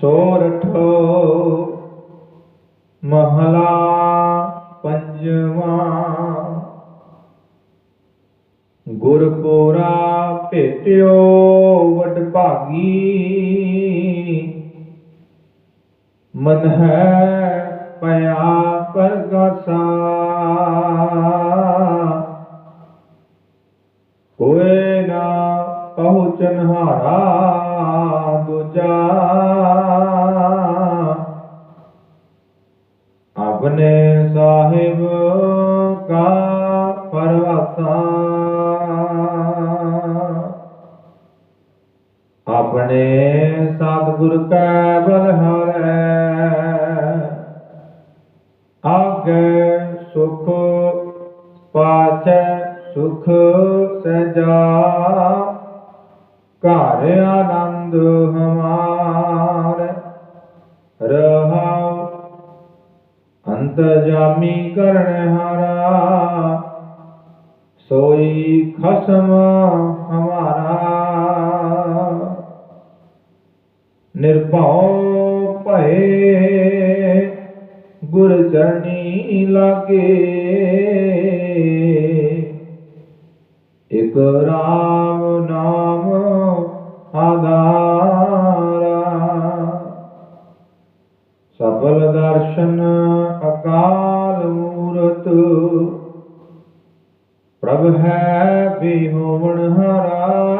ਸੋਰਠੋ ਮਹਲਾ ਪੰਜਵਾ। ਗੁਰਪੁਰਾ ਭੇਟਿਓ ਵਡ ਭਾਗੀ। ਮਨ ਹੈ ਪਿਆ ਪਰਗਾਸਾ। ਹੋਏ ਨਾ ਪਹੁੰਚਨ ਹਾਰਾ ਦੂਜਾ। ਆਪਣੇ ਸਤਿਗੁਰ ਕੈ ਬਲਹਾਰੈ ਆਗੇ ਸੁਖ ਪਾਛੈ ਸੁਖ ਸਜਾ। ਘਰ ਆਨੰਦ ਹਮਾਰ। ਰਹਾਉ ਅੰਤ ਜਾਮੀ ਕਰਨ ਹਾਰਾ। ਸੋਈ ਖਸਮ ਨਿਰਭਉ ਭਏ। ਗੁਰ ਚਰਣੀ ਲਾਗੇ। ਇਕ ਰਾਮ ਨਾਮ ਆਧਾਰਾ। ਸਫਲ ਦਰਸ਼ਨ ਅਕਾਲ ਮੂਰਤ। ਪ੍ਰਭ ਹੈ ਬਿਹੋਵਣ ਹਰਾ।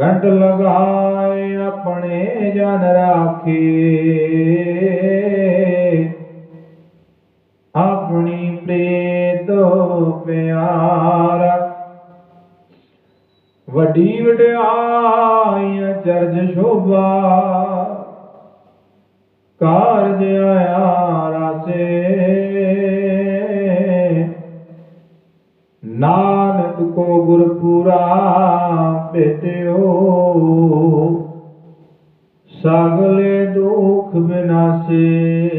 ਕੰਟ ਲਗਾਏ ਆਪਣੇ ਜਨ ਰਾਖੇ। ਆਪਣੀ ਪ੍ਰੀਤੋ ਪਿਆਰਾ ਵੱਡੀ ਵਡਿਆਈ ਚਰਜ ਸ਼ੋਭਾ। ਕਾਰਜ ਆਇਆ ਰਾਸੇ ਨਾਨਕ ਕੋ ਗੁਰਪੁਰਾ ਭੇਟਿਓ। ਸਗਲੇ ਦੁਖ ਬਿਨਾਸੇ।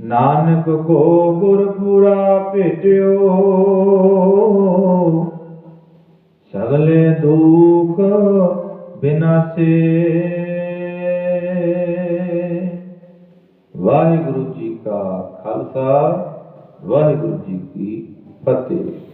ਨਾਨਕ ਕੋ ਗੁਰਪੁਰਾ ਭੇਟਿਓ। ਸਗਲੇ ਦੁਖ ਬਿਨਾਸੇ। ਵਾਹਿਗੁਰੂ ਜੀ ਕਾ ਖਾਲਸਾ, ਵਾਹਿਗੁਰੂ ਜੀ ਕੀ ਫਤਿਹ।